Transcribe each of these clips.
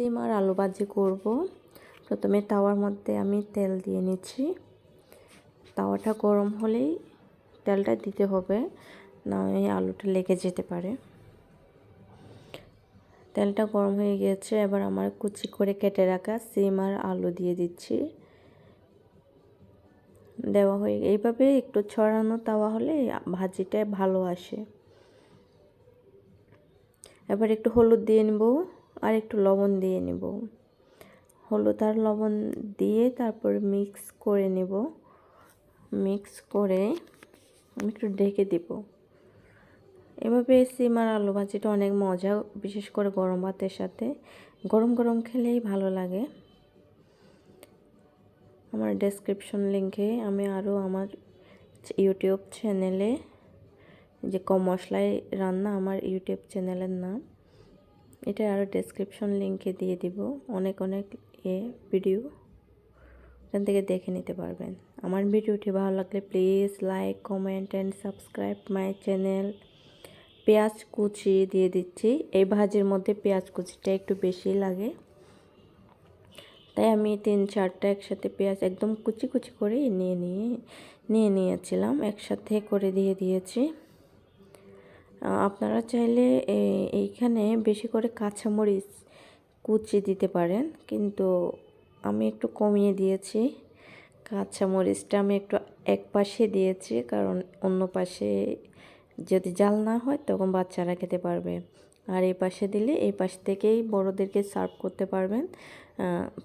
সিম আর আলু ভাজি করব। প্রথমে তাওয়ার মধ্যে আমি তেল দিয়ে নিচ্ছি। তাওয়াটা গরম হলেই তেলটা দিতে হবে, না এই আলুটা লেগে যেতে পারে। তেলটা গরম হয়ে গিয়েছে, এবার আমার কুচি করে কেটে রাখা সিম আর আলু দিয়ে দিচ্ছি। দেওয়া হয়ে, এইভাবে একটু ছড়ানো তাওয়া হলে ভাজিটা ভালো আসে। এবার একটু হলুদ দিয়ে নেব। আর একটু লবণ দিয়ে নেব। হলুদ আর লবণ দিয়ে তারপর মিক্স করে নেব। মিক্স করে আমি একটু ঢেকে দেব। এভাবে সিম আর আলু ভাজিটা অনেক মজা, বিশেষ করে গরম ভাতের সাথে। গরম গরম খেলেই ভালো লাগে। আমার ডেসক্রিপশন লিঙ্কে আমি আরও আমার ইউটিউব চ্যানেলে যে কম মশলায় রান্না, আমার ইউটিউব চ্যানেলের নাম। এটা আরও ডেসক্রিপশন লিঙ্কে দিয়ে দিব। অনেক অনেক এ ভিডিও এখান থেকে দেখে নিতে পারবেন। আমার ভিডিওটি ভালো লাগলে please like comment and subscribe my channel পেঁয়াজ কুচি দিয়ে দিচ্ছি। এই ভাজির মধ্যে পেঁয়াজ কুচিটা একটু বেশি লাগে। তাই আমি তিন চারটা একসাথে পেঁয়াজ একদম কুচি কুচি করে নিয়ে নিয়ে নিয়ে নিয়েছিলাম। একসাথে করে দিয়ে দিয়েছি। আপনারা চাইলে এইখানে বেশি করে কাঁচামরিচ কুচি দিতে পারেন, কিন্তু আমি একটু কমিয়ে দিয়েছি। কাঁচামরিচটা আমি একটু এক পাশে দিয়েছি, কারণ অন্য পাশে যদি জাল না হয় তখন বাচ্চারা খেতে পারবে। আর এই পাশে দিলে এই পাশ থেকেই বড়দেরকে সার্ভ করতে পারবেন।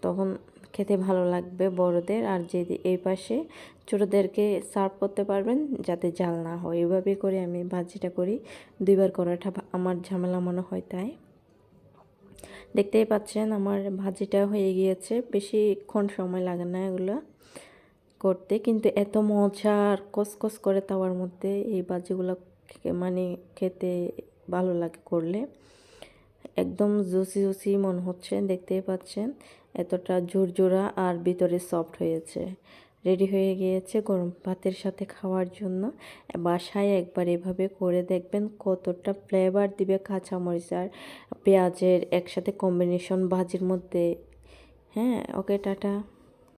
তখন খেতে ভালো লাগবে বড়দের। আর যে এই পাশে ছোটোদেরকে সার্ভ করতে পারবেন যাতে জাল না হয়। এভাবে করে আমি ভাজিটা করি। দুইবার করাটা আমার ঝামেলা মনে হয় তাই। দেখতেই পাচ্ছেন আমার ভাজিটা হয়ে গিয়েছে। বেশিক্ষণ সময় লাগে না এগুলো করতে। কিন্তু এত মজা আর কসকস করে তাওয়ার মধ্যে এই ভাজিগুলো মানে খেতে ভালো লাগে করলে। একদম জুসি জুসি মনে হচ্ছে, দেখতেই পাচ্ছেন। এতটা ঝুরঝুরা আর ভিতরে সফট হয়েছে। রেডি হয়ে গিয়েছে গরম ভাতের সাথে খাওয়ার জন্য। বাসায় একবার এভাবে করে দেখবেন কতটা ফ্লেভার দিবে কাঁচামরিচ আর পেঁয়াজের একসাথে কম্বিনেশন ভাজির মধ্যে। হ্যাঁ ওকে, টাটা।